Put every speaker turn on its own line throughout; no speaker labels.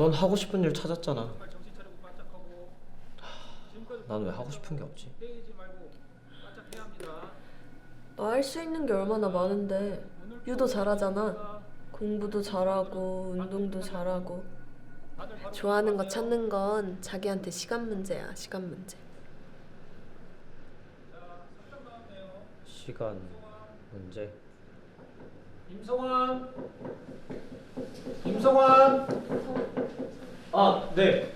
넌 하고 싶은 일 찾았잖아. 난 왜 하고 싶은 게 없지?
너할수 있는 게 얼마나 많은데 유도 잘하잖아. 공부도 잘하고 운동도 잘하고 좋아하는 거. 찾는 건 자기한테 시간 문제야 시간 문제.
시간 문제.
임성환 임성환
아 네.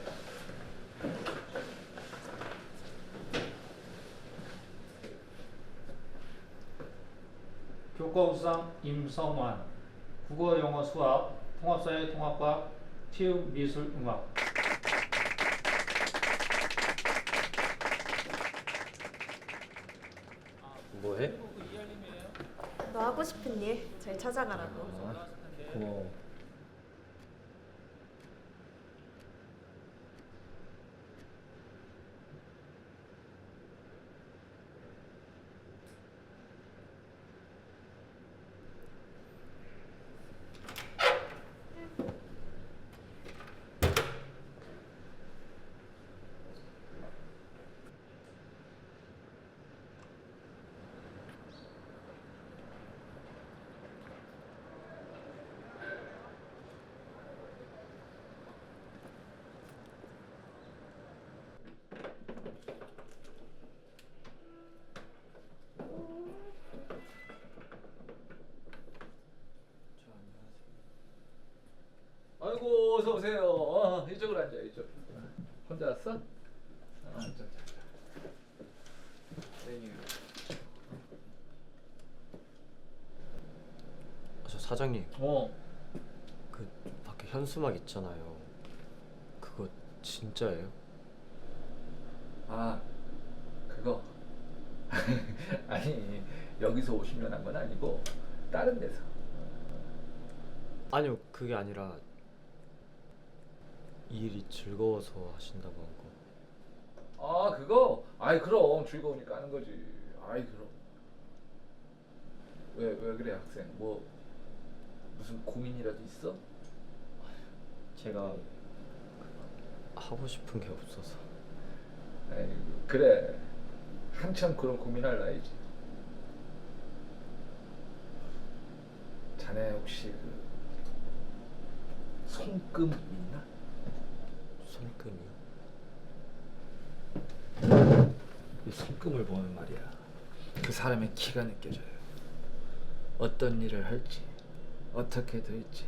교과우수상 임성환 국어 영어 수학 통합사회 통합과 체육 미술 음악
뭐해?
너 하고 싶은 일잘 찾아가라고
아, 고마워.
아이고 어서 오세요. 어, 이쪽으로 앉아 이쪽. 혼자 왔어? 어, 앉아 앉아. 메뉴.
저 사장님,
어.
그 밖에 현수막 있잖아요. 그거 진짜예요?
아 그거. 아니 여기서 오시면 한건 아니고 다른 데서.
아니요, 그게 아니라 이 일이 즐거워서 하신다고 한 거.
아 그거? 아이 그럼 즐거우니까 하는 거지. 아이 그럼. 왜 왜 그래 학생? 뭐 무슨 고민이라도 있어?
제가 하고 싶은 게 없어서.
아이 그래. 한참 그런 고민할 나이지. 자네 혹시 그 손금 있나?
손금이요?
이 손금을 보면 말이야. 그 사람의 기가 느껴져요. 어떤 일을 할지, 어떻게 될지.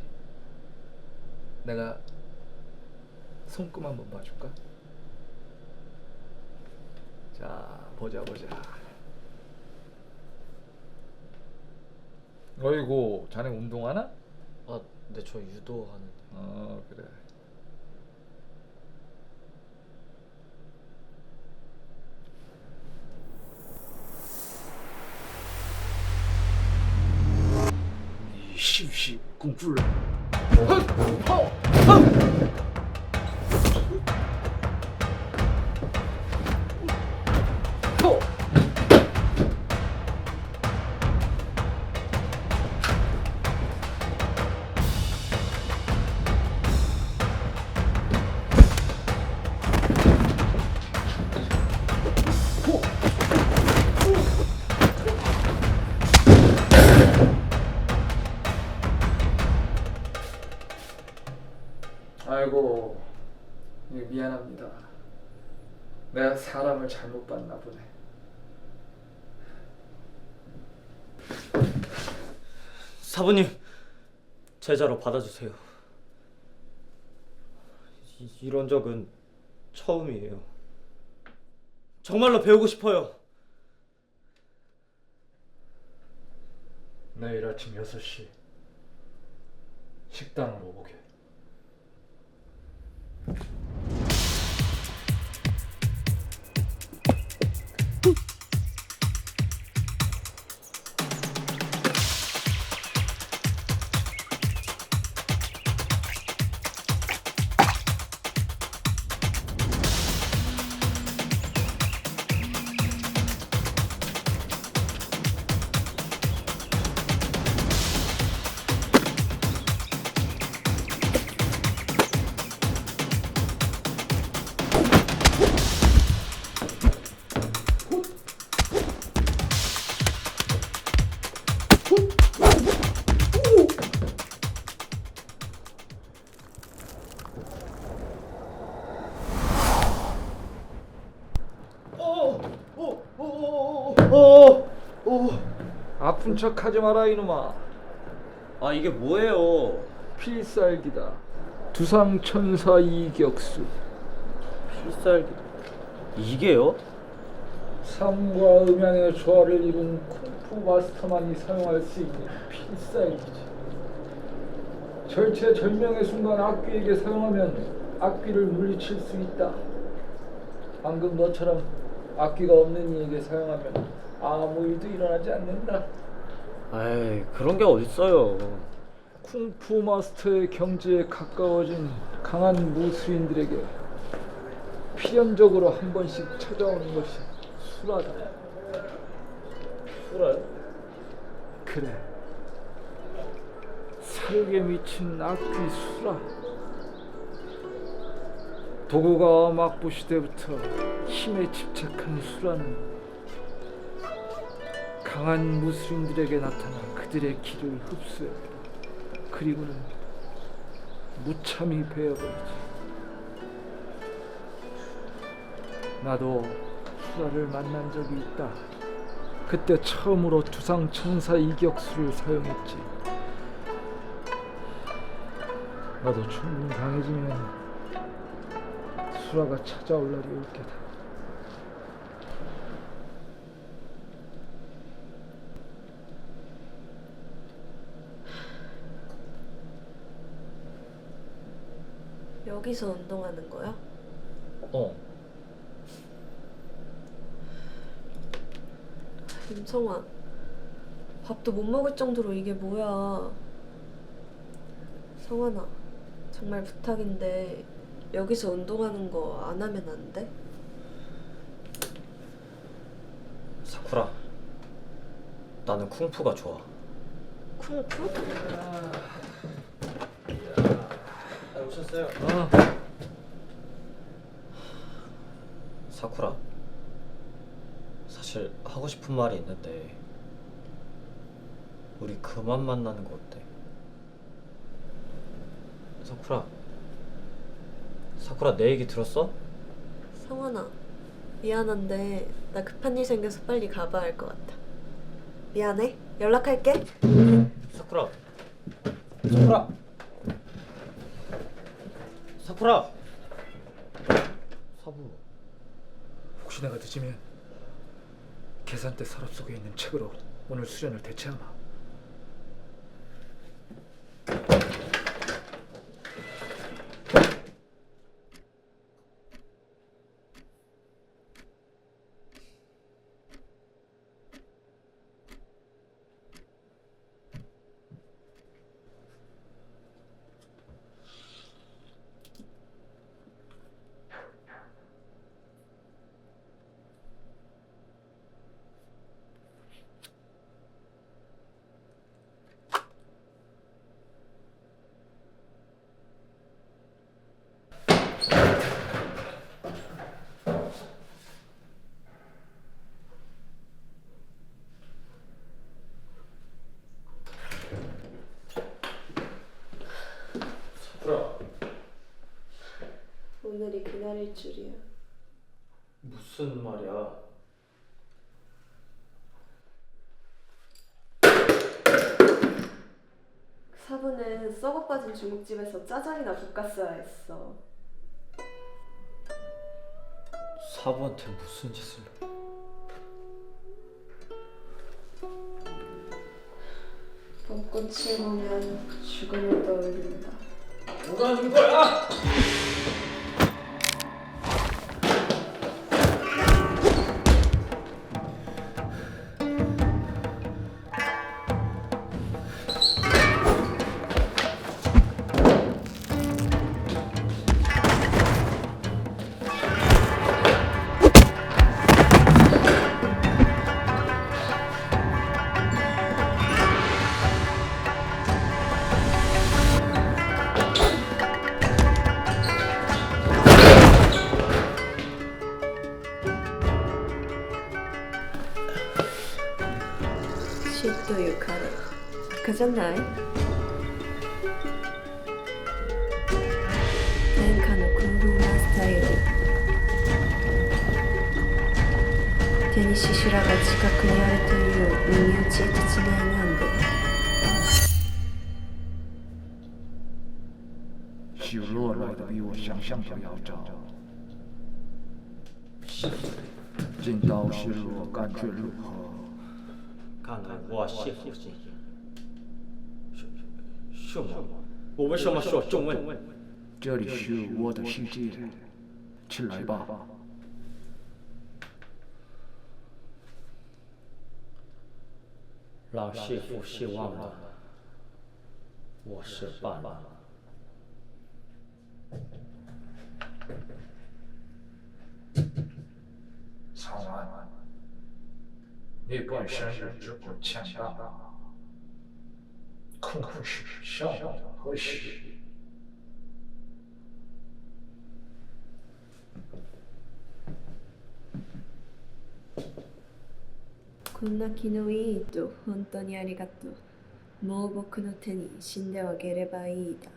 내가 손금 한번 봐줄까? 자, 보자 보자. 어이구, 자네 운동하나?
아, 네, 저 유도하는데.
어, 그래. 시시 공풀. 미안합니다. 내가 사람을 잘못 봤나 보네.
사부님, 제자로 받아주세요. 이, 이런 적은 처음이에요. 정말로 배우고 싶어요.
내일 아침 6시 식당으로 오
아픈 척 하지 마라 이놈아.
아 이게 뭐예요?
필살기다. 두상천사 이격수.
필살기 이게요?
삶과 음양의 조화를 이룬 쿵푸 마스터만이 사용할 수 있는 필살기지. 절체절명의 순간 악귀에게 사용하면 악귀를 물리칠 수 있다. 방금 너처럼 악귀가 없는 이에게 사용하면 아무 일도 일어나지 않는다.
에이 그런 게 어딨어요?
쿵푸 마스터의 경지에 가까워진 강한 무수인들에게 필연적으로 한 번씩 찾아오는 것이 수라다.
술아요?
그래. 사륙에 미친 악귀 수라. 도구가 막부 시대부터 힘에 집착한 수라는 강한 무술인들에게 나타나 그들의 기를 흡수해 그리고는 무참히 베어버리지. 나도 수라를 만난 적이 있다. 그때 처음으로 두상 천사 이격수를 사용했지. 나도 충분히 강해지면 수라가 찾아올 날이 올 게다.
여기서 운동하는 거야?
어.
임성아, 밥도 못 먹을 정도로 이게 뭐야? 성환아, 정말 부탁인데 여기서 운동하는 거 안 하면 안 돼?
사쿠라. 나는 쿵푸가 좋아.
쿵푸?
아, 오셨어요?
어,
사쿠라. 사실 하고 싶은 말이 있는데 우리 그만 만나는 거 어때? 사쿠라. 사쿠라 내 얘기 들었어?
성환아, 미안한데 나 급한 일 생겨서 빨리 가봐야 할 것 같아. 미안해. 연락할게.
사쿠라. 사쿠라. 사쿠라. 사부.
혹시 내가 늦으면 계산대 서랍 속에 있는 책으로 오늘 수련을 대체하마.
사쿠라.
오늘이 그날일 줄이야.
무슨 말이야?
사부는 썩어 빠진 중국집에서 짜장이나 볶았어야 했어.
사부한테 무슨 짓을?
봄꽃을 보면 죽음을 떠올린다.
뭐가 하는 거야?
じゃない変化の高分なル手が近くにあるというと違いなんで
弱的比我想象的要早。进感觉如何？
看来我。什什么？我为什么说中文？
这里是我的世界，起来吧。
老谢父希望的，我是办了。
苍安，你本身是这么强大。
こんな気のいいと本当にありがとう。盲目の手に死んであげればいいだ。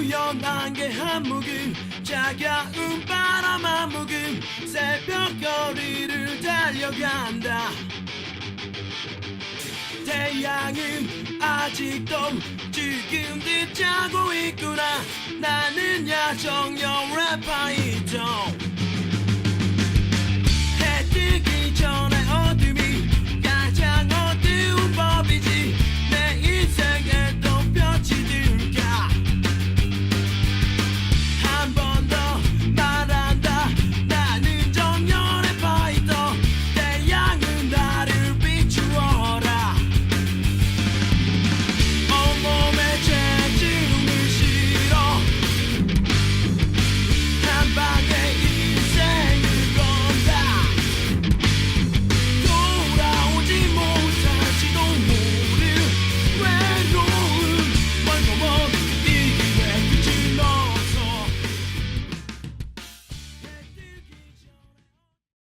휘뿌연한 게 한 묵은 차가운 바람 한 묵은 새벽 거리를 달려간다. 태양은 아직도 지금 듯 자고 있구나. 나는 야정형 래퍼이죠 해 뜨기 전